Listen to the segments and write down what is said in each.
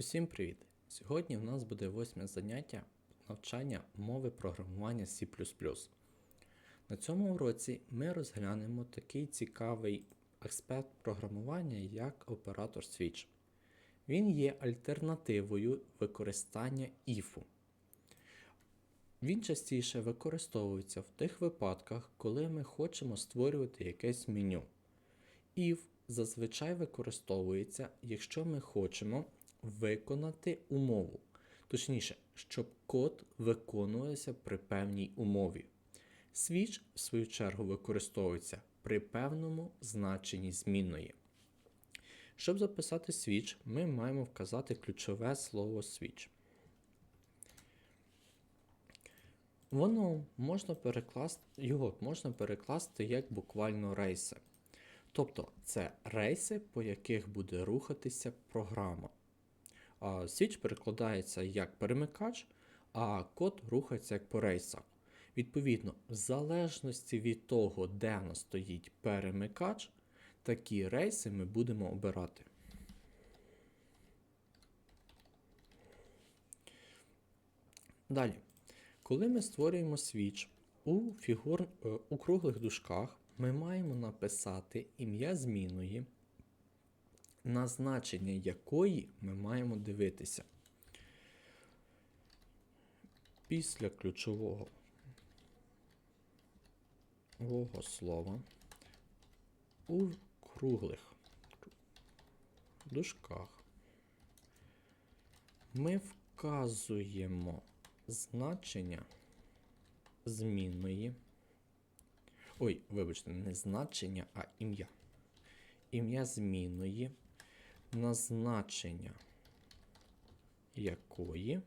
Усім привіт! Сьогодні в нас буде восьме заняття навчання мови програмування C. На цьому уроці ми розглянемо такий цікавий аспект програмування, як оператор Switch. Він є альтернативою використання IF. Він частіше використовується в тих випадках, коли ми хочемо створювати якесь меню. If зазвичай використовується, якщо ми хочемо виконати умову. Точніше, щоб код виконувався при певній умові. Switch, в свою чергу, використовується при певному значенні змінної. Щоб записати switch, ми маємо вказати ключове слово switch. Воно можна перекласти, його можна перекласти як буквально рейси. Тобто це рейси, по яких буде рухатися програма. Switch перекладається як перемикач, а код рухається як по рейсах. Відповідно, в залежності від того, де в стоїть перемикач, такі рейси ми будемо обирати. Далі, коли ми створюємо switch у, фігур, е, у круглих дужках, ми маємо написати ім'я змінної, на значення якої ми маємо дивитися. Після ключового слова у круглих дужках ми вказуємо значення змінної. Ой, вибачте, не значення, а ім'я. Ім'я змінної, на значення якої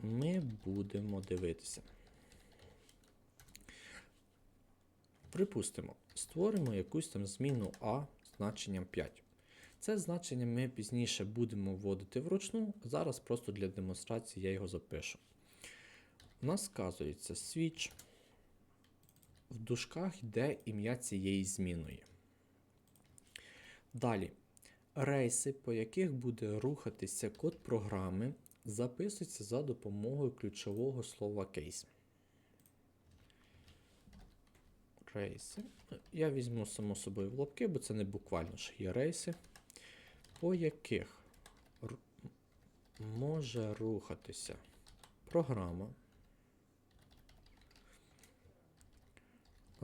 ми будемо дивитися. Припустимо, створимо якусь там зміну А значенням 5. Це значення ми пізніше будемо вводити вручну, зараз просто для демонстрації я його запишу. У нас сказується switch. В дужках йде ім'я цієї зміної. Далі, рейси, по яких буде рухатися код програми, записуються за допомогою ключового слова case. Рейси. Я візьму само собою в лапки, бо це не буквально ж є рейси, по яких може рухатися програма.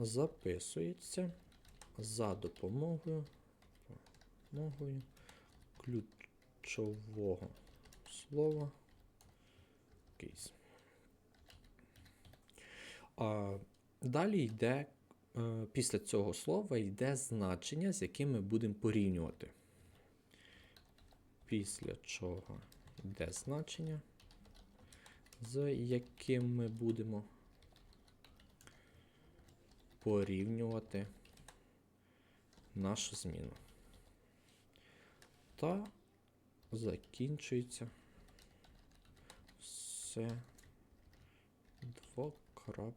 записується за допомогою, допомогою ключового слова case. А Далі йде, е, після цього слова йде значення, з яким ми будемо порівнювати. Після чого йде значення, з яким ми будемо порівнювати нашу зміну. Та закінчується все двокрапкою.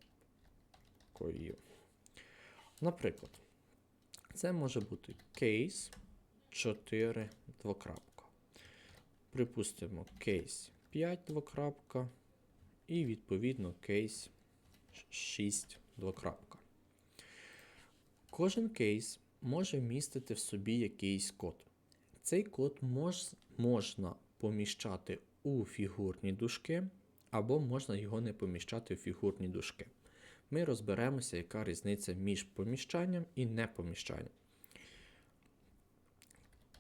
Наприклад, це може бути кейс 4 двокрапка. Припустимо, кейс 5 двокрапка і відповідно кейс 6 двокрапка. Кожен кейс може вмістити в собі якийсь код. Цей код мож, можна поміщати у фігурні дужки, або можна його не поміщати у фігурні дужки. Ми розберемося, яка різниця між поміщанням і непоміщанням.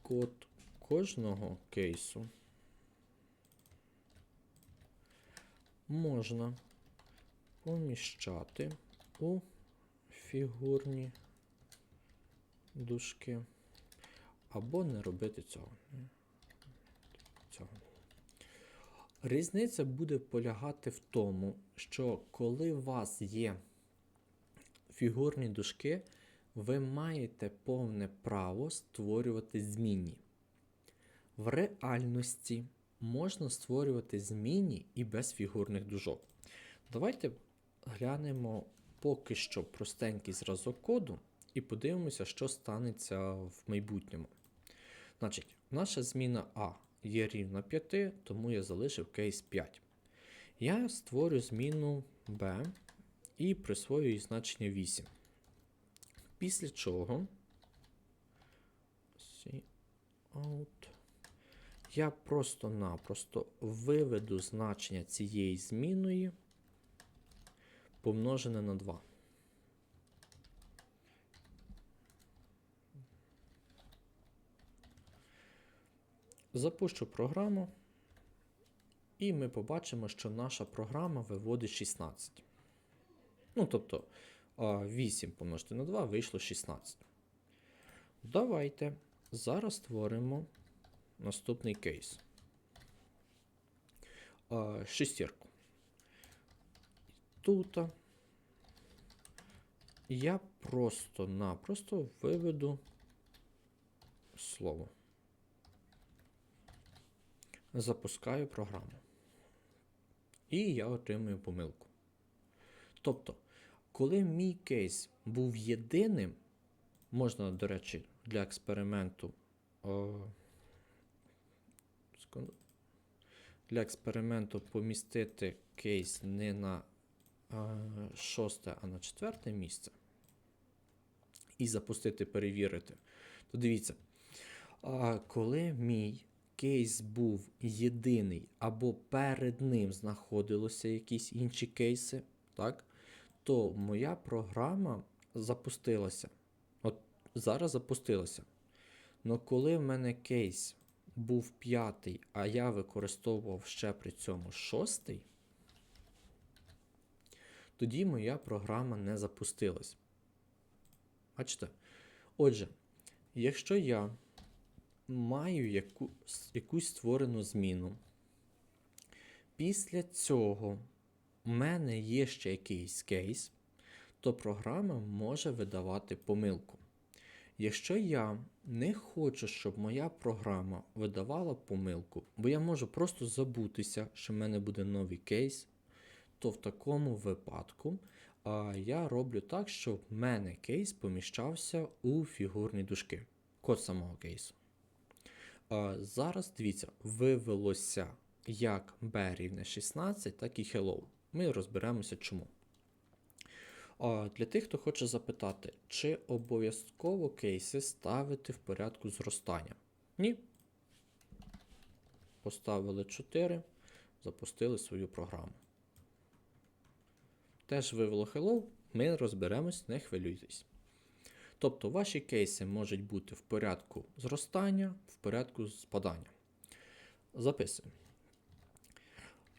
Код кожного кейсу можна поміщати у фігурні дужки. Або не робити цього. цього. Різниця буде полягати в тому, що коли у вас є фігурні дужки, ви маєте повне право створювати змінні. В реальності можна створювати змінні і без фігурних дужок. Давайте глянемо поки що простенький зразок коду і подивимося, що станеться в майбутньому. Значить, наша зміна А є рівна 5, тому я залишив кейс 5. Я створю зміну b і присвоюю їй значення 8. Після чого out, я просто-напросто виведу значення цієї зміної помножене на 2. Запущу програму, і ми побачимо, що наша програма виводить 16. Ну, тобто, 8 помножити на 2 вийшло 16. Давайте зараз створимо наступний кейс. Шестірку. Тут я просто-напросто виведу слово. Запускаю програму. І я отримую помилку. Тобто, коли мій кейс був єдиним, можна, до речі, для експерименту. О. Для експерименту помістити кейс не на е, шосте, а на четверте місце. І запустити, перевірити. То дивіться, а, коли мій кейс був єдиний, або перед ним знаходилися якісь інші кейси, так, то моя програма запустилася. От зараз запустилася. Но коли в мене кейс був п'ятий, а я використовував ще при цьому шостий, тоді моя програма не запустилась. Бачите? Отже, якщо я маю яку, якусь створену зміну, після цього у мене є ще якийсь кейс, то програма може видавати помилку. Якщо я не хочу, щоб моя програма видавала помилку, бо я можу просто забутися, що в мене буде новий кейс, то в такому випадку а, я роблю так, щоб в мене кейс поміщався у фігурні дужки. Код самого кейсу. Зараз дивіться, вивелося як b рівне 16, так і hello. Ми розберемося чому. Для тих, хто хоче запитати, чи обов'язково кейси ставити в порядку зростання? Ні. Поставили 4, запустили свою програму. Теж вивело hello, ми розберемось, не хвилюйтесь. Тобто ваші кейси можуть бути в порядку зростання, в порядку спадання. Записуємо.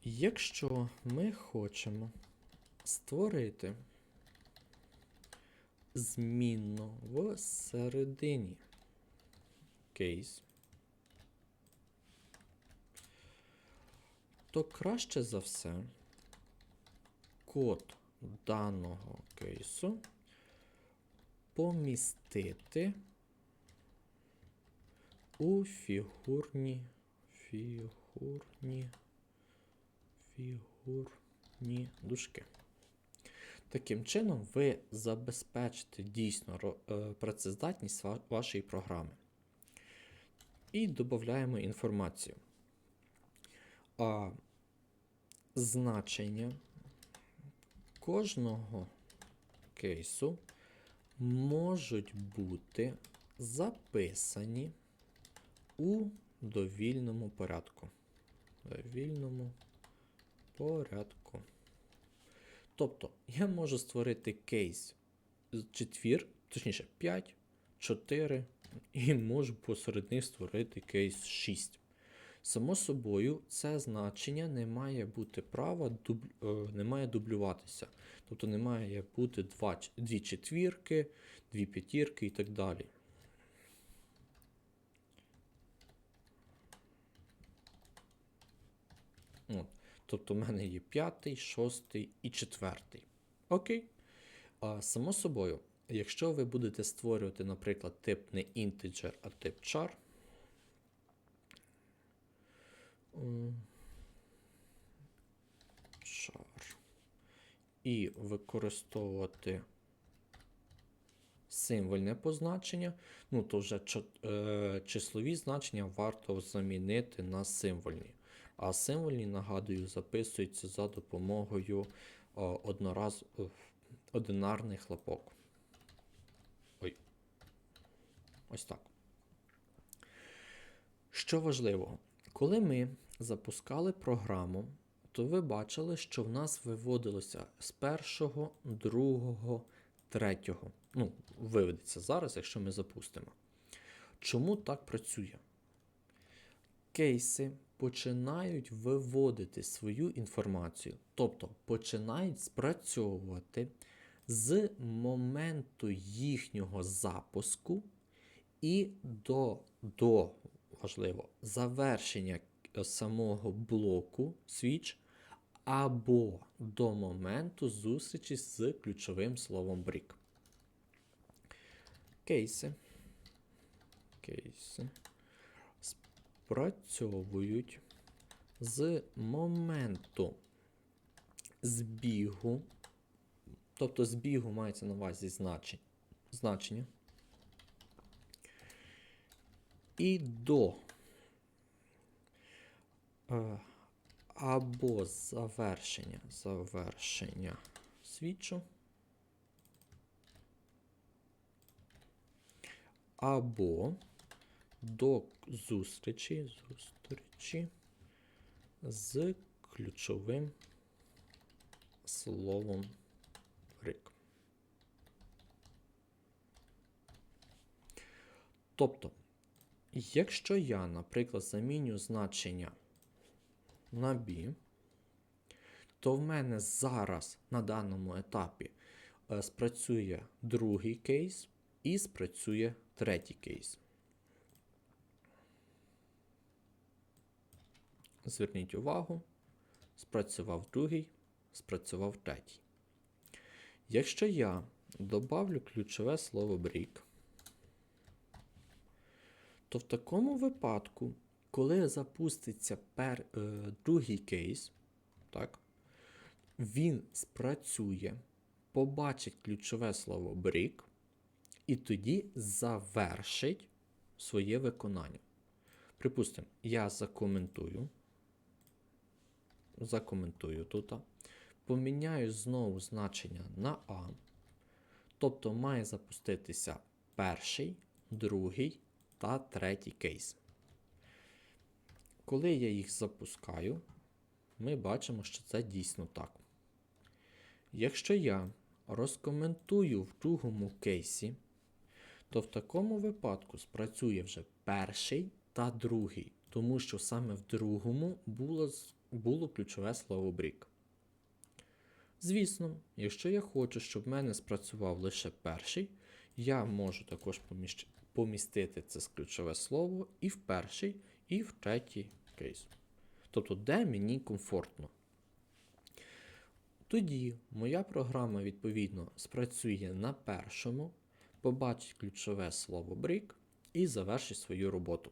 Якщо ми хочемо створити змінну в середині кейс, то краще за все код даного кейсу помістити у фігурні фігурні фігурні дужки. Таким чином, ви забезпечите дійсно е, працездатність вашої програми. І додаємо інформацію. А, значення кожного кейсу можуть бути записані у довільному порядку. Довільному порядку. Тобто, я можу створити кейс четвір, точніше 5, 4, і можу посеред них створити кейс 6. Само собою, це значення не має бути права, дуб, е, не має дублюватися. Тобто не має бути два, дві четвірки, дві п'ятірки і так далі. От. Тобто в мене є п'ятий, шостий і четвертий. Окей. А, само собою, якщо ви будете створювати, наприклад, тип не integer, а тип char, char, і використовувати символьне позначення, ну то вже е, числові значення варто замінити на символьні. А символьні, нагадую, записуються за допомогою о, однораз е, одинарних лапок. Ой. Ось так. Що важливо, коли ми запускали програму, то ви бачили, що в нас виводилося з першого, другого, третього. Ну, виведеться зараз, якщо ми запустимо. Чому так працює? Кейси починають виводити свою інформацію, тобто починають спрацьовувати з моменту їхнього запуску і до, до важливо, завершення самого блоку switch або до моменту зустрічі з ключовим словом break. Кейси. Кейси спрацьовують з моменту збігу, тобто збігу мається на увазі значення, і до або завершення, завершення свідчу, або до зустрічі, зустрічі з ключовим словом рик. Тобто, якщо я, наприклад, заміню значення на B, то в мене зараз на даному етапі е, спрацює другий кейс і спрацює третій кейс. Зверніть увагу, спрацював другий, спрацював третій. Якщо я добавлю ключове слово брік, то в такому випадку, коли запуститься пер, е, другий кейс, так, він спрацює, побачить ключове слово брік, і тоді завершить своє виконання. Припустимо, я закоментую. Закоментую тут. Поміняю знову значення на А. Тобто має запуститися перший, другий та третій кейс. Коли я їх запускаю, ми бачимо, що це дійсно так. Якщо я розкоментую в другому кейсі, то в такому випадку спрацює вже перший та другий, тому що саме в другому було, було ключове слово брік. Звісно, якщо я хочу, щоб в мене спрацював лише перший, я можу також помістити це ключове слово і в перший, і в третій кейс. Тобто, де мені комфортно. Тоді моя програма, відповідно, спрацює на першому, побачить ключове слово break і завершить свою роботу.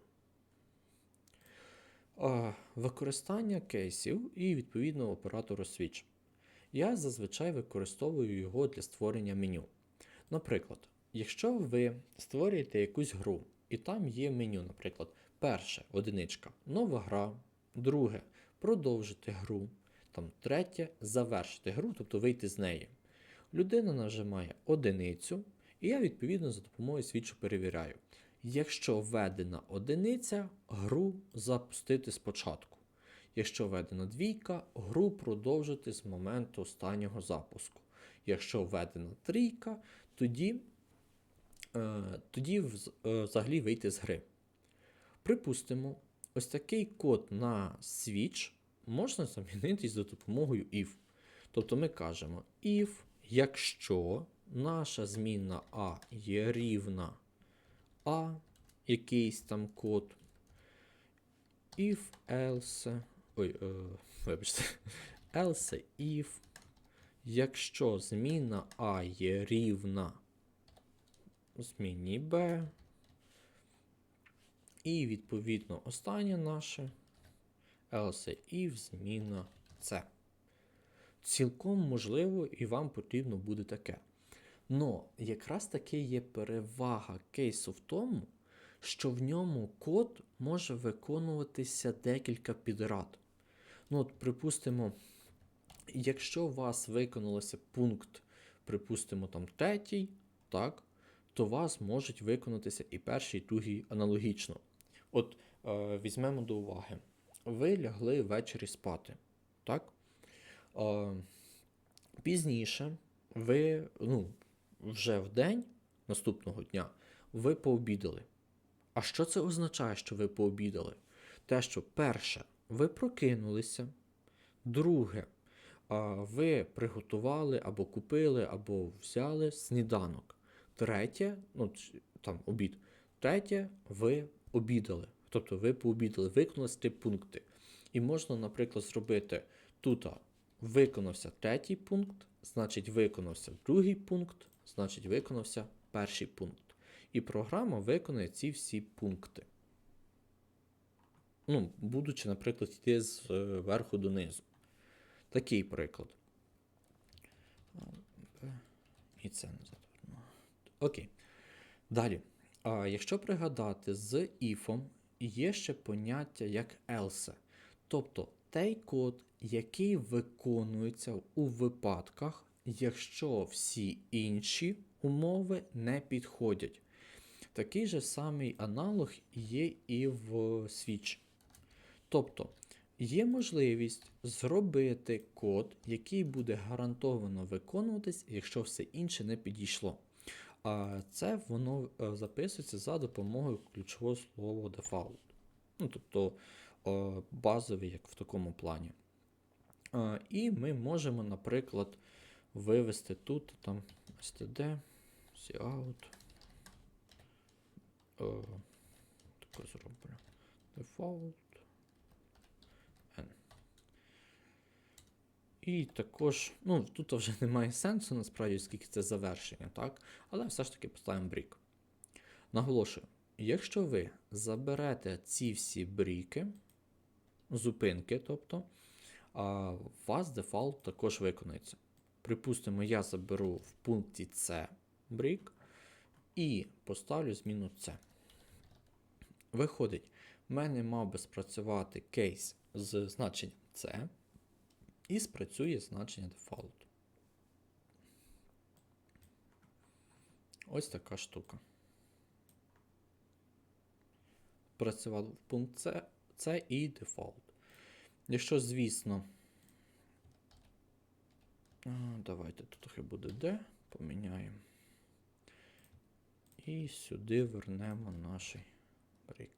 Використання кейсів і відповідно оператору Switch. Я зазвичай використовую його для створення меню. Наприклад, якщо ви створюєте якусь гру, і там є меню, наприклад, перше одиничка нова гра, друге продовжити гру, там третє завершити гру, тобто вийти з неї. Людина нажимає одиницю, і я відповідно за допомогою свідчу перевіряю. Якщо введена одиниця, гру запустити спочатку. Якщо введена двійка, гру продовжити з моменту останнього запуску. Якщо введена трійка, тоді, е, тоді е, взагалі вийти з гри. Припустимо, ось такий код на switch можна замінити за допомогою if. Тобто ми кажемо if, якщо наша змінна A є рівна A, якийсь там код, if else, ой, е, вибачте, else if, якщо зміна А є рівна зміні B, і відповідно останнє наше else if зміна C. Цілком можливо, і вам потрібно буде таке. Но якраз таки є перевага кейсу в тому, що в ньому код може виконуватися декілька підряд. Ну, от, припустимо, якщо у вас виконалося пункт, припустимо, там третій, так, то у вас можуть виконатися і перший, і другий аналогічно. От е, візьмемо до уваги. Ви лягли ввечері спати, так? Е, пізніше ви, ну, вже в день наступного дня ви пообідали. А що це означає, що ви пообідали? Те, що перше, ви прокинулися, друге, ви приготували або купили, або взяли сніданок. Третє, ну там обід. Третє, ви обідали. Тобто ви пообідали, виконали ці пункти. І можна, наприклад, зробити тут виконався третій пункт, значить виконався другий пункт, значить виконався перший пункт. І програма виконає ці всі пункти. Ну, будучи, наприклад, йти з е, верху донизу. Такий приклад. І це не заторно. Окей. Далі. А, якщо пригадати, з if є ще поняття як else. Тобто той код, який виконується у випадках, якщо всі інші умови не підходять. Такий же самий аналог є і в Switch. Тобто є можливість зробити код, який буде гарантовано виконуватись, якщо все інше не підійшло. А це воно е, записується за допомогою ключового слова default. Ну, тобто е, базовий, як в такому плані. Е, І ми можемо, наприклад, вивести тут там std, cout. Таке зроблю. Default. І також, ну, тут вже немає сенсу, насправді, скільки це завершення, так? Але все ж таки поставимо брік. Наголошую, якщо ви заберете ці всі бріки, зупинки, тобто, а, у вас дефолт також виконується. Припустимо, я заберу в пункті C брік і поставлю зміну C. Виходить, в мене мав би спрацювати кейс з значенням C і спрацює значення дефолту. Ось така штука. Працював пункт C, C і дефолт. Якщо, звісно, давайте тут хай буде D, поміняємо. І сюди вернемо наш брік.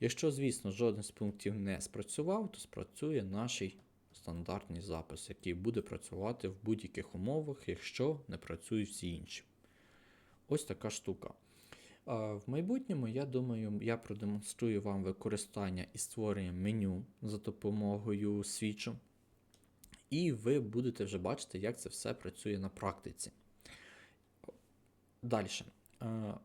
Якщо, звісно, жоден з пунктів не спрацював, то спрацює наш стандартний запис, який буде працювати в будь-яких умовах, якщо не працюють всі інші. Ось така штука. В майбутньому, я думаю, я продемонструю вам використання і створення меню за допомогою свічу. І ви будете вже бачити, як це все працює на практиці. Далі.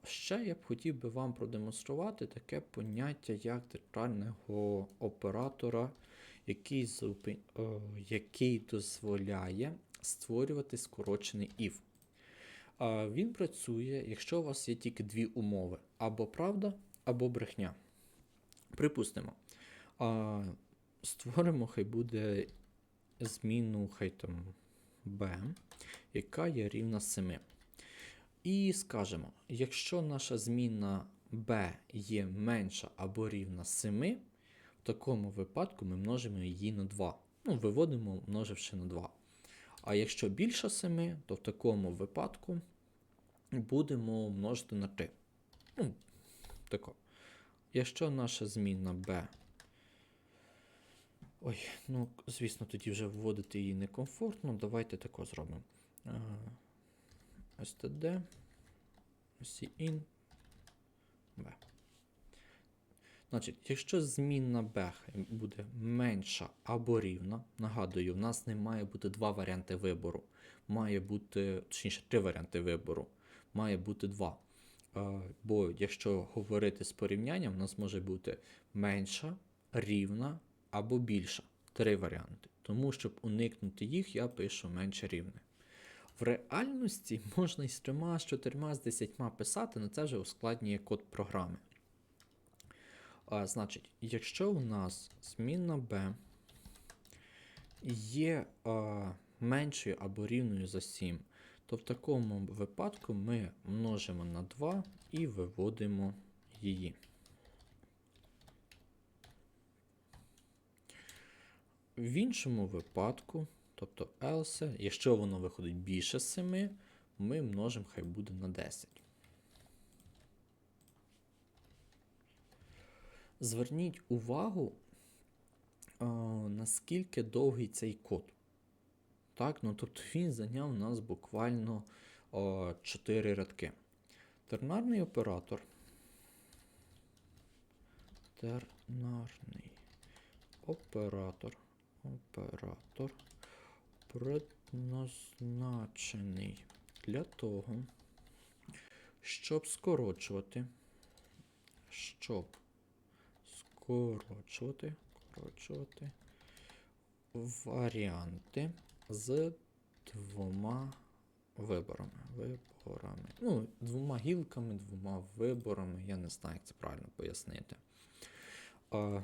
Ще я б хотів би вам продемонструвати таке поняття як детального оператора, який, зупи- е, який дозволяє створювати скорочений if. Е, Він працює, якщо у вас є тільки дві умови: або правда, або брехня. Припустимо, е, створимо, хай буде зміну, хай там b, яка є рівна 7. І скажемо, якщо наша змінна b є менша або рівна 7, в такому випадку ми множимо її на 2. Ну, виводимо, множивши на 2. А якщо більше 7, то в такому випадку будемо множити на 3. Ну, тако. Якщо наша змінна b. Ой, ну, звісно, тоді вже вводити її некомфортно. Давайте тако зробимо. Std cin b. Значить, якщо змінна b буде менша або рівна, нагадую, в нас не має бути два варіанти вибору. Має бути, точніше, три варіанти вибору. Має бути два. Е, Бо якщо говорити з порівнянням, у нас може бути менша, рівна або більша. Три варіанти. Тому, щоб уникнути їх, я пишу менше рівне. В реальності можна і з трьома, з чотирма, з десятьма писати, але це вже ускладнює код програми. А, значить, якщо у нас змінна b є а, меншою або рівною за 7, то в такому випадку ми множимо на 2 і виводимо її. В іншому випадку, тобто else, якщо воно виходить більше 7, ми множимо, хай буде на 10. Зверніть увагу, наскільки довгий цей код. Так, ну тобто він зайняв у нас буквально а, 4 рядки. Тернарний оператор. Тернарний оператор. Оператор предназначений для того, щоб скорочувати, щоб скорочувати, скорочувати варіанти з двома виборами. Виборами. Ну, двома гілками, двома виборами. Я не знаю, як це правильно пояснити. А,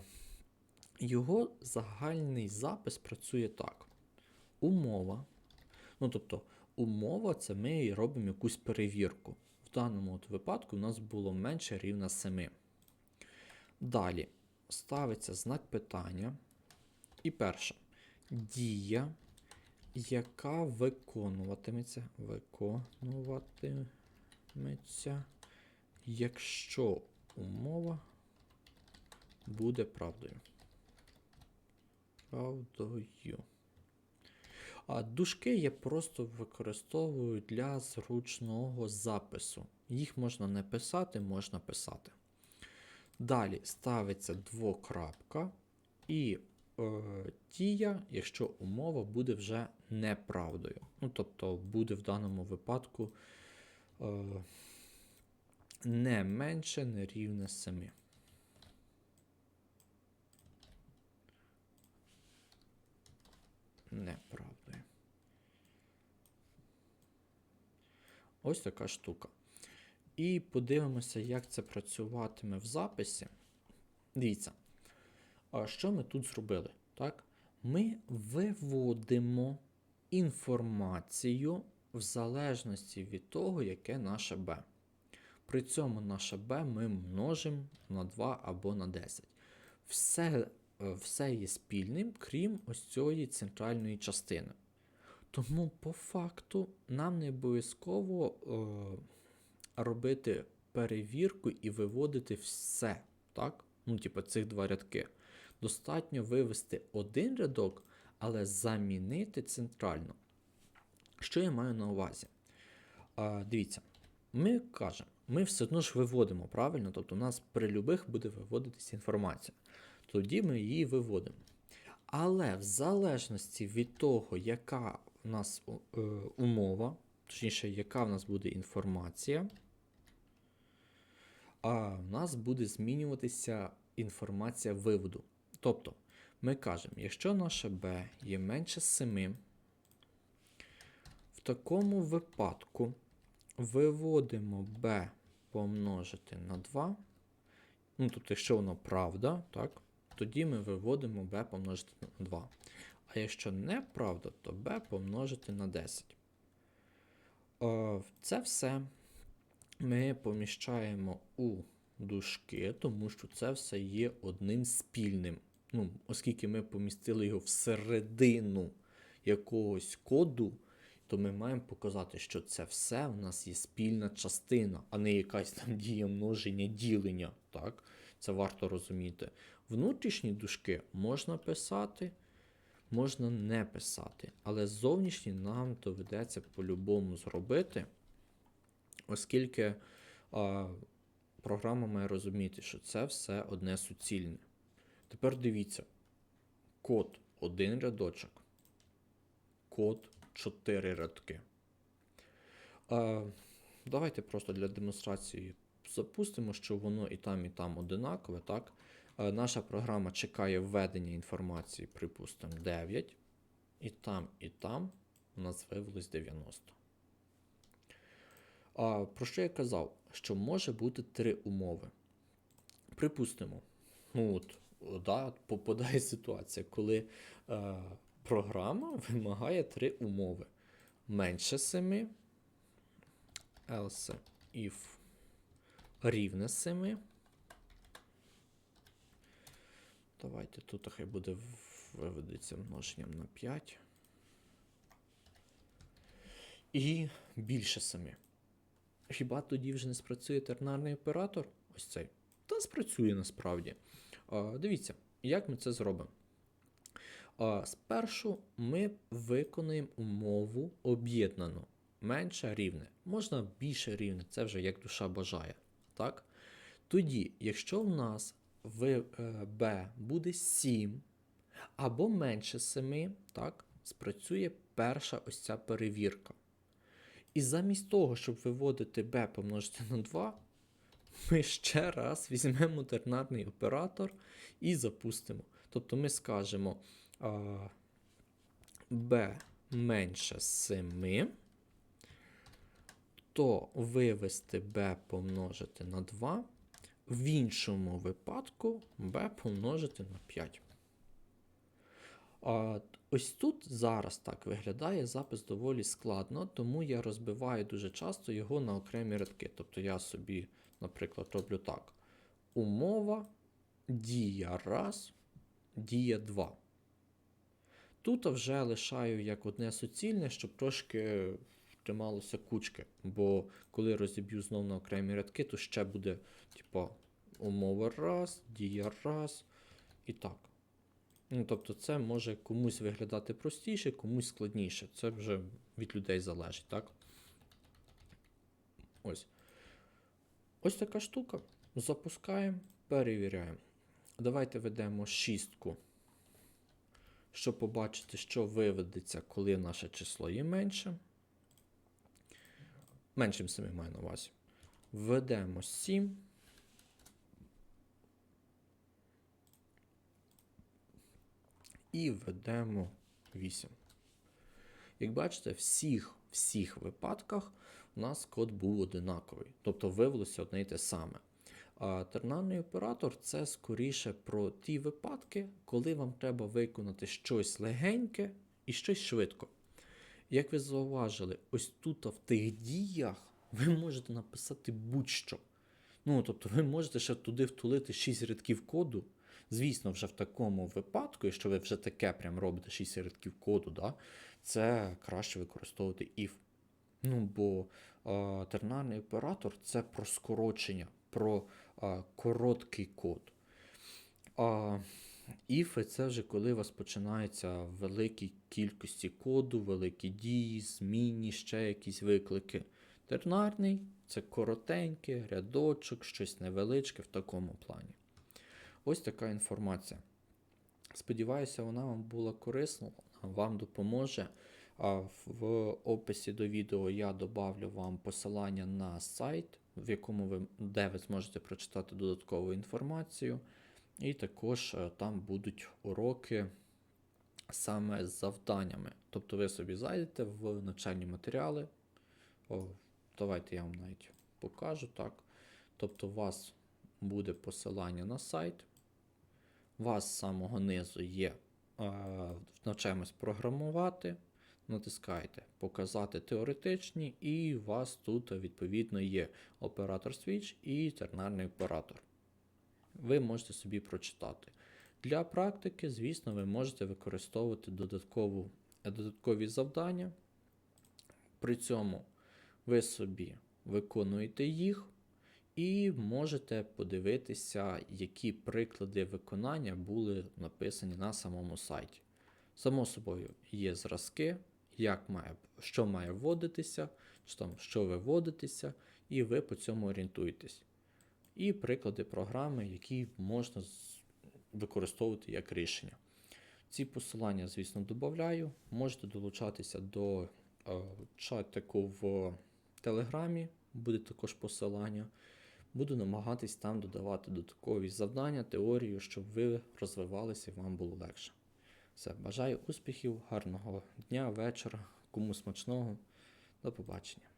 його загальний запис працює так. Умова. Ну, тобто, умова це ми робимо якусь перевірку. В даному от випадку у нас було менше рівна 7. Далі ставиться знак питання. І перше. Дія, яка виконуватиметься, виконуватиметься, якщо умова буде правдою. Правдою. А дужки я просто використовую для зручного запису. Їх можна не писати, можна писати. Далі ставиться двокрапка і е, дія, якщо умова буде вже неправдою. Ну, тобто буде в даному випадку е, не менше, не рівне 7. Неправдою. Ось така штука. І подивимося, як це працюватиме в записі. Дивіться, що ми тут зробили? Так? Ми виводимо інформацію в залежності від того, яке наше b. При цьому наше b ми множимо на 2 або на 10. Все, е, все є спільним, крім ось цієї центральної частини. Тому, по факту, нам не обов'язково е, робити перевірку і виводити все. Так? Ну, типу, цих два рядки. Достатньо вивести один рядок, але замінити центрально. Що я маю на увазі? А, Дивіться, ми кажемо, ми все одно ж виводимо правильно, тобто у нас при любих буде виводитися інформація. Тоді ми її виводимо. Але в залежності від того, яка в нас е, умова, точніше, яка в нас буде інформація, а в нас буде змінюватися інформація виводу. Тобто, ми кажемо, якщо наше b є менше 7, в такому випадку виводимо b помножити на 2. Ну, тобто, якщо воно правда, так, тоді ми виводимо b помножити на 2. А якщо неправда, то b помножити на 10. Е, Це все ми поміщаємо у дужки, тому що це все є одним спільним. Ну, Оскільки ми помістили його всередину якогось коду, то ми маємо показати, що це все в нас є спільна частина, а не якась там дія множення, ділення. Так? Це варто розуміти. Внутрішні дужки можна писати, можна не писати, але зовнішні нам доведеться по-любому зробити, оскільки а, програма має розуміти, що це все одне суцільне. Тепер дивіться: код один рядочок, код 4 рядки. А, давайте просто для демонстрації запустимо, що воно і там, і там одинакове. так? А, наша програма чекає введення інформації, припустимо, 9. І там, і там у нас виявилось 90. А, про що я казав? Що може бути три умови. Припустимо, ну от, да, попадає ситуація, коли е, програма вимагає три умови. Менше 7, else if рівне 7. Давайте тут хай буде виведеться множенням на 5. І більше 7. Хіба тоді вже не спрацює тернарний оператор? Ось цей. Та спрацює насправді. А, дивіться, як ми це зробимо. А, спершу ми виконуємо умову об'єднану. Менше рівне. Можна більше рівне, це вже як душа бажає. Так? Тоді, якщо в нас в е, b буде 7 або менше 7, так, спрацює перша ось ця перевірка. І замість того, щоб виводити b помножити на 2, ми ще раз візьмемо тернарний оператор і запустимо. Тобто ми скажемо а, b менше 7, то вивести b помножити на 2, в іншому випадку b помножити на 5. А, ось тут зараз так виглядає запис доволі складно, тому я розбиваю дуже часто його на окремі рядки. Тобто я собі, наприклад, роблю так: умова, дія раз, дія 2. Тут вже лишаю як одне суцільне, щоб трошки трималося кучки. Бо коли розіб'ю знов на окремі рядки, то ще буде, типа, умова раз, дія раз і так. Ну, тобто, це може комусь виглядати простіше, комусь складніше. Це вже від людей залежить, так? Ось. Ось така штука. Запускаємо, перевіряємо. Давайте ведемо шістку, щоб побачити, що виведеться, коли наше число є менше. Меншим 7 маю на увазі. Введемо 7. І введемо 8. Як бачите, всіх, всіх випадках у нас код був одинаковий, тобто виявилося одне й те саме. А тернарний оператор це скоріше про ті випадки, коли вам треба виконати щось легеньке і щось швидко. Як ви зауважили, ось тут в тих діях ви можете написати будь-що. Ну, тобто, ви можете ще туди втулити 6 рядків коду. Звісно, вже в такому випадку, якщо ви вже таке прям робите 6 рядків коду, да, це краще використовувати if. Ну, бо е, тернарний оператор це про скорочення, про е, короткий код. А if це вже коли у вас починаються великі кількості коду, великі дії, змінні, ще якісь виклики. Тернарний це коротеньке, рядочок, щось невеличке в такому плані. Ось така інформація. Сподіваюся, вона вам була корисна, вам допоможе. В описі до відео я добавлю вам посилання на сайт, в якому ви, де ви зможете прочитати додаткову інформацію. І також е, там будуть уроки саме з завданнями. Тобто ви собі зайдете в навчальні матеріали. О, давайте я вам навіть покажу так. Тобто, у вас буде посилання на сайт. У вас з самого низу є е, навчаємось програмувати. Натискаєте Показати теоретичні, і у вас тут відповідно є оператор Switch і тернарний оператор. Ви можете собі прочитати. Для практики, звісно, ви можете використовувати додаткову, додаткові завдання. При цьому ви собі виконуєте їх і можете подивитися, які приклади виконання були написані на самому сайті. Само собою, є зразки, як має, що має вводитися, чи там, що виводитися, і ви по цьому орієнтуєтесь. І приклади програми, які можна використовувати як рішення. Ці посилання, звісно, додаю. Можете долучатися до е, чатику в Телеграмі, буде також посилання. Буду намагатись там додавати додаткові завдання, теорію, щоб ви розвивалися і вам було легше. Все, бажаю успіхів, гарного дня, вечора, кому смачного. До побачення.